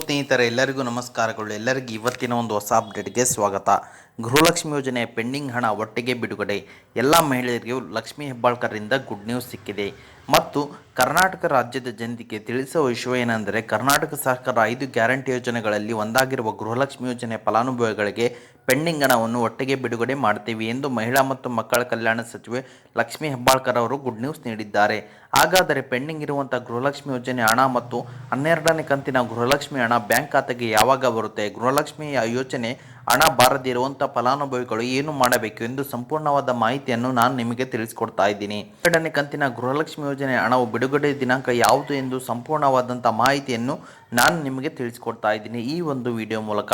ಸ್ನೇಹಿತರೆ ಎಲ್ಲರಿಗೂ ನಮಸ್ಕಾರಗಳು. ಎಲ್ಲರಿಗೂ ಇವತ್ತಿನ ಒಂದು ಹೊಸ ಅಪ್ಡೇಟ್ಗೆ ಸ್ವಾಗತ. ಗೃಹಲಕ್ಷ್ಮಿ ಯೋಜನೆ ಪೆಂಡಿಂಗ್ ಹಣ ಒಟ್ಟಿಗೆ ಬಿಡುಗಡೆ. ಎಲ್ಲ ಮಹಿಳೆಯರಿಗೂ ಲಕ್ಷ್ಮೀ ಹೆಬ್ಬಾಳ್ಕರ್ರಿಂದ ಗುಡ್ ನ್ಯೂಸ್ ಸಿಕ್ಕಿದೆ. ಮತ್ತು ಕರ್ನಾಟಕ ರಾಜ್ಯದ ಜನತೆಗೆ ತಿಳಿಸುವ ವಿಷಯ ಏನೆಂದರೆ, ಕರ್ನಾಟಕ ಸರ್ಕಾರ ಐದು ಗ್ಯಾರಂಟಿ ಯೋಜನೆಗಳಲ್ಲಿ ಒಂದಾಗಿರುವ ಗೃಹಲಕ್ಷ್ಮಿ ಯೋಜನೆ ಫಲಾನುಭವಿಗಳಿಗೆ ಪೆಂಡಿಂಗ್ ಹಣವನ್ನು ಒಟ್ಟಿಗೆ ಬಿಡುಗಡೆ ಮಾಡ್ತೀವಿ ಎಂದು ಮಹಿಳಾ ಮತ್ತು ಮಕ್ಕಳ ಕಲ್ಯಾಣ ಸಚಿವೆ ಲಕ್ಷ್ಮೀ ಹೆಬ್ಬಾಳ್ಕರ್ ಅವರು ಗುಡ್ ನ್ಯೂಸ್ ನೀಡಿದ್ದಾರೆ. ಹಾಗಾದರೆ ಪೆಂಡಿಂಗ್ ಇರುವಂಥ ಗೃಹಲಕ್ಷ್ಮಿ ಯೋಜನೆ ಹಣ ಮತ್ತು ಹನ್ನೆರಡನೇ ಕಂತಿನ ಗೃಹಲಕ್ಷ್ಮಿ ಹಣ ಬ್ಯಾಂಕ್ ಖಾತೆಗೆ ಯಾವಾಗ ಬರುತ್ತೆ? ಗೃಹಲಕ್ಷ್ಮಿ ಯೋಜನೆ ಹಣ ಬಾರದಿರುವಂಥ ಫಲಾನುಭವಿಗಳು ಏನು ಮಾಡಬೇಕು ಎಂದು ಸಂಪೂರ್ಣವಾದ ಮಾಹಿತಿಯನ್ನು ನಾನು ನಿಮಗೆ ತಿಳಿಸಿಕೊಡ್ತಾ ಇದ್ದೀನಿ. ಎರಡನೇ ಕಂತಿನ ಗೃಹಲಕ್ಷ್ಮಿ ಯೋಜನೆ ಹಣವು ಬಿಡುಗಡೆ ದಿನಾಂಕ ಯಾವುದು ಎಂದು ಸಂಪೂರ್ಣವಾದಂಥ ಮಾಹಿತಿಯನ್ನು ನಾನು ನಿಮಗೆ ತಿಳಿಸಿಕೊಡ್ತಾ ಇದ್ದೀನಿ ಈ ಒಂದು ವಿಡಿಯೋ ಮೂಲಕ.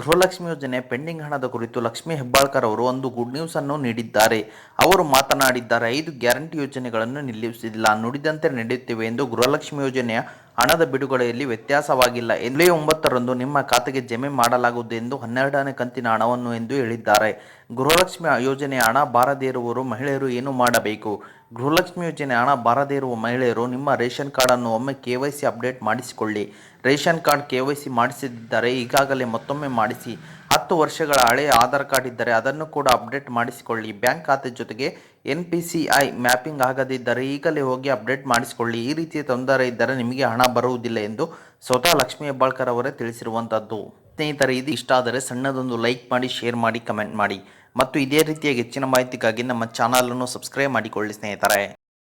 ಗೃಹಲಕ್ಷ್ಮಿ ಯೋಜನೆ ಪೆಂಡಿಂಗ್ ಹಣದ ಕುರಿತು ಲಕ್ಷ್ಮೀ ಹೆಬ್ಬಾಳ್ಕರ್ ಅವರು ಒಂದು ಗುಡ್ ನ್ಯೂಸ್ ಅನ್ನು ನೀಡಿದ್ದಾರೆ. ಅವರು ಮಾತನಾಡಿದ್ದಾರೆ, ಐದು ಗ್ಯಾರಂಟಿ ಯೋಜನೆಗಳನ್ನು ನಿಲ್ಲಿಸಿಲ್ಲ, ನುಡಿದಂತೆ ನಡೆಯುತ್ತಿವೆ ಎಂದು ಗೃಹಲಕ್ಷ್ಮಿ ಯೋಜನೆಯ ಹಣದ ಬಿಡುಗಡೆಯಲ್ಲಿ ವ್ಯತ್ಯಾಸವಾಗಿಲ್ಲ. ಎಂದೇ ಒಂಬತ್ತರಂದು ನಿಮ್ಮ ಖಾತೆಗೆ ಜಮೆ ಮಾಡಲಾಗುವುದು ಎಂದು ಹನ್ನೆರಡನೇ ಕಂತಿನ ಹಣವನ್ನು ಎಂದು ಹೇಳಿದ್ದಾರೆ. ಗೃಹಲಕ್ಷ್ಮಿ ಯೋಜನೆ ಹಣ ಬಾರದೇ ಇರುವವರು ಮಹಿಳೆಯರು ಏನು ಮಾಡಬೇಕು? ಗೃಹಲಕ್ಷ್ಮಿ ಯೋಜನೆ ಹಣ ಬಾರದೇ ಇರುವ ಮಹಿಳೆಯರು ನಿಮ್ಮ ರೇಷನ್ ಕಾರ್ಡನ್ನು ಒಮ್ಮೆ K Y C update ಮಾಡಿಸಿಕೊಳ್ಳಿ. Ration card K Y C ಮಾಡಿಸದಿದ್ದರೆ ಈಗಾಗಲೇ ಮತ್ತೊಮ್ಮೆ ಮಾಡಿಸಿ. ಹತ್ತು ವರ್ಷಗಳ ಹಳೆಯ ಆಧಾರ್ ಕಾರ್ಡ್ ಇದ್ದರೆ ಅದನ್ನು ಕೂಡ ಅಪ್ಡೇಟ್ ಮಾಡಿಸಿಕೊಳ್ಳಿ. ಬ್ಯಾಂಕ್ ಖಾತೆ ಜೊತೆಗೆ N P C I mapping ಆಗದಿದ್ದರೆ ಈಗಲೇ ಹೋಗಿ ಅಪ್ಡೇಟ್ ಮಾಡಿಸಿಕೊಳ್ಳಿ. ಈ ರೀತಿಯ ತೊಂದರೆ ಇದ್ದರೆ ನಿಮಗೆ ಹಣ ಬರುವುದಿಲ್ಲ ಎಂದು ಸ್ವತಃ ಲಕ್ಷ್ಮೀ ಹೆಬ್ಬಾಳ್ಕರ್ ಅವರೇ ತಿಳಿಸಿರುವಂಥದ್ದು ಸ್ನೇಹಿತರೆ, ಇದು ಇಷ್ಟ ಆದರೆ ಸಣ್ಣದೊಂದು ಲೈಕ್ ಮಾಡಿ, ಶೇರ್ ಮಾಡಿ, ಕಮೆಂಟ್ ಮಾಡಿ. ಮತ್ತು ಇದೇ ರೀತಿಯಾಗಿ ಹೆಚ್ಚಿನ ಮಾಹಿತಿಗಾಗಿ ನಮ್ಮ ಚಾನಲನ್ನು ಸಬ್ಸ್ಕ್ರೈಬ್ ಮಾಡಿಕೊಳ್ಳಿ ಸ್ನೇಹಿತರೆ.